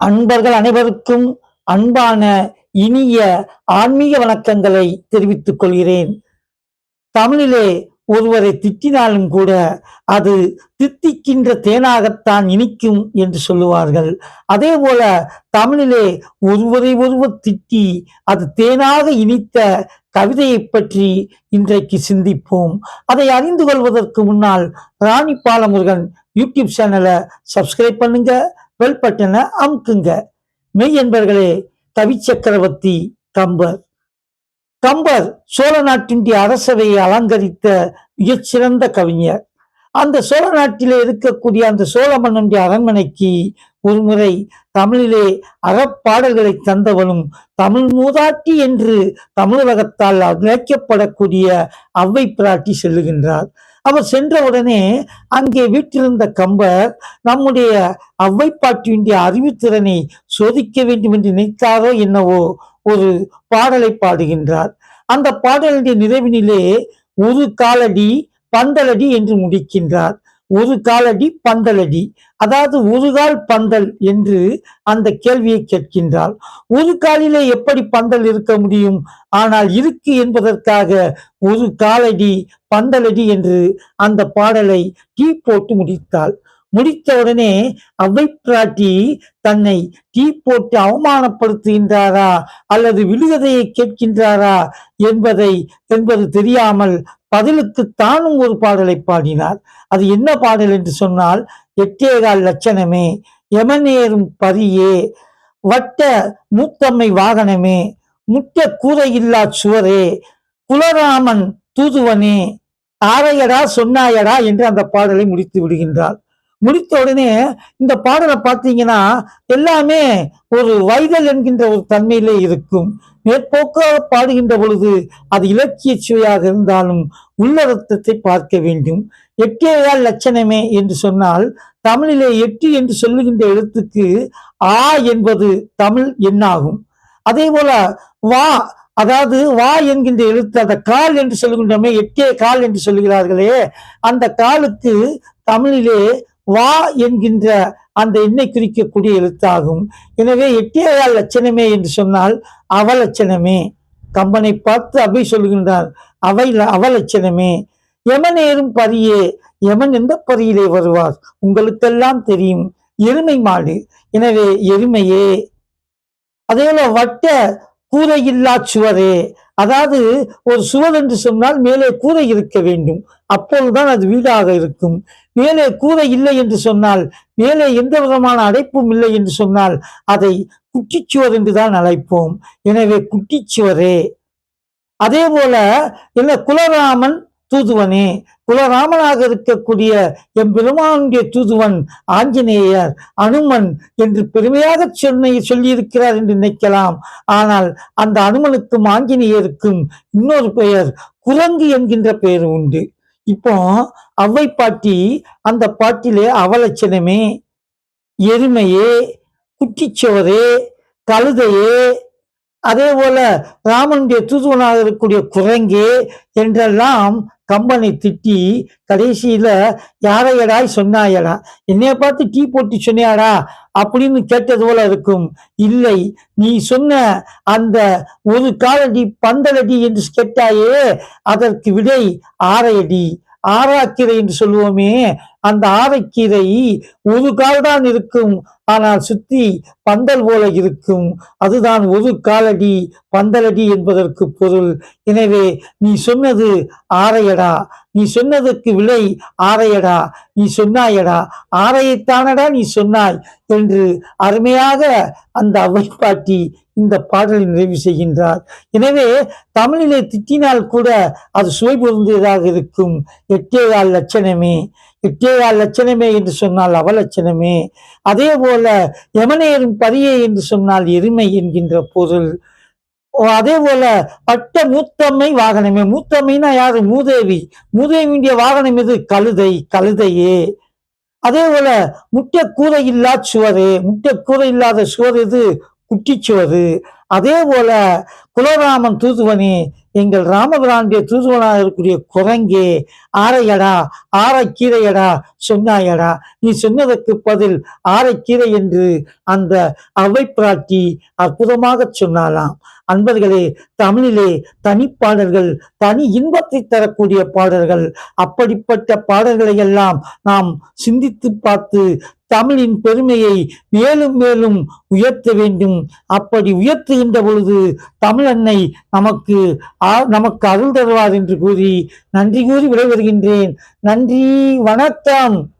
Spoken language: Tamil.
அன்பர்கள் அனைவருக்கும் அன்பான இனிய ஆன்மீக வணக்கங்களை தெரிவித்துக் கொள்கிறேன். தமிழிலே ஒருவரை திட்டினாலும் கூட அது தித்திக்கின்ற தேனாகத்தான் இனிக்கும் என்று சொல்லுவார்கள். அதே போல தமிழிலே ஒருவரை ஒருவர் திட்டி அது தேனாக இனித்த கவிதையை பற்றி இன்றைக்கு சிந்திப்போம். அதை அறிந்து கொள்வதற்கு முன்னால் ராணி பாலமுருகன் யூடியூப் சேனலை சப்ஸ்கிரைப் பண்ணுங்க. பெல் பட்டனை அமுக்குங்க. மெய் என்பர்களே கவி சக்கரவர்த்தி கம்பர். கம்பர் சோழ நாட்டின் அரசவையை அலங்கரித்த மிகச்சிறந்த கவிஞர். அந்த சோழ நாட்டிலே இருக்கக்கூடிய அந்த சோழ மன்னனுடைய அரண்மனைக்கு ஒரு முறை தமிழிலே அறப்பாடல்களை தந்தவனும் தமிழ் மூதாட்டி என்று தமிழகத்தால் அழைக்கப்படக்கூடிய அவ்வை பிராட்டி செல்லுகின்றார். அவர் சென்றவுடனே அங்கே வீட்டிருந்த கம்பர் நம்முடைய அவ்வை பாட்டியுடைய அறிவுத்திறனை சோதிக்க வேண்டும் என்று நினைத்தாரோ என்னவோ ஒரு பாடலை பாடுகின்றார். அந்த பாடலுடைய நிறைவினிலே ஒரு காலடி பந்தலடி என்று முடிக்கின்றார். ஒரு காலடி பந்தலடி. அதாவது ஒரு கால் பந்தல் என்று அந்த கேள்வியை கேட்கின்றாள். ஒரு காலிலே எப்படி பந்தல் இருக்க முடியும்? ஆனால் இருக்கு என்பதற்காக ஒரு காலடி பந்தலடி என்று அந்த பாடலை டீ போட்டு முடித்தாள். முடித்தவுடனே அவ்வைப்பிராட்டி தன்னை டீ போட்டு அவமானப்படுத்துகின்றாரா அல்லது விடுகதையை கேட்கின்றாரா என்பதை என்பது தெரியாமல் பதிலுக்கு தானும் ஒரு பாடலை பாடினார். அது என்ன பாடல் என்று சொன்னால் எட்டேகால் லட்சணமே எமனேறும் பரியே வட்ட மூத்தம்மை வாகனமே முட்ட கூரையில்லா சுவரே குலராமன் தூதுவனே ஆரையடா சொன்னாயடா என்று அந்த பாடலை முடித்து விடுகின்றார். முடித்த உடனே இந்த பாடலை பார்த்தீங்கன்னா எல்லாமே ஒரு வைதல் என்கின்ற ஒரு தன்மையிலே இருக்கும். மேற்போக்காக பாடுகின்ற பொழுது அது இலக்கிய சுவையாக இருந்தாலும் உள்ளரத்தத்தை பார்க்க வேண்டும். எட்டேயால் லட்சணமே என்று சொன்னால் தமிழிலே எட்டு என்று சொல்லுகின்ற எழுத்துக்கு ஆ என்பது தமிழ் எண்ணாகும். அதே போல வா அதாவது வா என்கின்ற எழுத்து அந்த கால் என்று சொல்லுகின்றமே எட்டே கால் என்று சொல்லுகிறார்களே அந்த காலுக்கு தமிழிலே வா என்கின்ற அந்த எண்ணை குறிக்கக்கூடிய எழுத்தாகும். எனவே எட்டியாயால் லட்சணமே என்று சொன்னால் அவலட்சணமே. கம்பனை பார்த்து அவை சொல்கின்றார் அவை அவலட்சணமே. எமனேறும் பரியே எமன் எந்த பரியிலே வருவார்? உங்களுக்கெல்லாம் தெரியும் எருமை மாடு. எனவே எருமையே. அதே போல வட்ட கூரையில்லா சுவரே அதாவது ஒரு சுவர் என்று சொன்னால் மேலே கூரை இருக்க வேண்டும். அப்பொழுதுதான் அது வீடாக இருக்கும். மேலே கூரை இல்லை என்று சொன்னால் மேலே எந்த விதமான அடைப்பும் இல்லை என்று சொன்னால் அதை குட்டிச்சுவர் என்றுதான் அழைப்போம். எனவே குட்டிச்சுவரே. அதே போல என்ன குலராமன் தூதுவனே குலராமனாக இருக்கக்கூடிய எம்பெருமானுடைய தூதுவன் ஆஞ்சநேயர் அனுமன் என்று பெருமையாக சொன்ன சொல்லியிருக்கிறார் என்று நினைக்கலாம். ஆனால் அந்த அனுமனுக்கும் ஆஞ்சநேயருக்கும் இன்னொரு பெயர் குரங்கு என்கின்ற பெயர் உண்டு. இப்போ அவ்வை பாட்டி அந்த பாட்டிலே அவலட்சணமே எருமையே குட்டிச்சோரே கழுதையே அதே போல ராமனுடைய தூதுவனாக இருக்கக்கூடிய குரங்கே என்றெல்லாம் கம்பனை திட்டி கடைசியில யாரையடாய் சொன்னாயடா? என்னைய பார்த்து டீ போட்டு சொன்னியாடா? அப்படின்னு கேட்டது போல இருக்கும். இல்லை நீ சொன்ன அந்த ஒரு காலடி பந்தலடி என்று கேட்டாயே அதற்கு விடை ஆறையடி ஆராக்கீரை என்று சொல்லுவோமே அந்த ஆரைக்கீரை ஒரு கால் தான் இருக்கும் ஆனால் சுத்தி பந்தல் போல இருக்கும். அதுதான் ஒரு காலடி பந்தலடி என்பதற்கு பொருள். எனவே நீ சொன்னது ஆரையடா நீ சொன்னதற்கு விலை ஆரையடா நீ சொன்னாயடா ஆரையைத்தானடா நீ சொன்னாய் என்று அருமையாக அந்த அவை பாட்டி இந்த பாடலை நிறைவு செய்கின்றார். எனவே தமிழிலே திட்டினால் கூட அது சுவை பொருந்தியதாக இருக்கும். எட்டேகால் லட்சணமே எட்டேகால் லட்சணமே என்று சொன்னால் அவலட்சணமே அதே போல எமனேறும் பரியே என்று சொன்னால் எருமை என்கின்ற பொருள். அதே போல பட்ட மூத்தம்மை வாகனமே மூத்தம்மைனா யாரு? மூதேவி. மூதேவியுடைய வாகனம் எது? கழுதை கழுதையே. அதே போல முட்டை கூரை இல்லா சுவரே முட்டை கூரை இல்லாத சுவர் எது? குட்டிச்சுவது. அதே போல குலராமன் தூதுவனே எங்கள் ராமபிராண்டிய தூதுவனாக இருக்கக்கூடிய குரங்கே ஆரையடா ஆரைக்கீரையடா சொன்னாயடா. நீ சொன்னதற்கு பதில் ஆரைக்கீரை என்று அந்த அவை பிராட்டி அற்புதமாக சொன்னாலாம் அன்பர்களே தமிழிலே தனிப்பாடல்கள் தனி இன்பத்தை தரக்கூடிய பாடல்கள் அப்படிப்பட்ட பாடல்களை எல்லாம் நாம் சிந்தித்து பார்த்து தமிழின் பெருமையை மேலும் மேலும் உயர்த்த வேண்டும். அப்படி உயர்த்துகின்ற பொழுது தமிழ் அன்னை நமக்கு ஆ- நமக்கு அருள் தருவார் என்று கூறி நன்றி கூறி விடைபெறுகின்றேன். நன்றி வணக்கம்.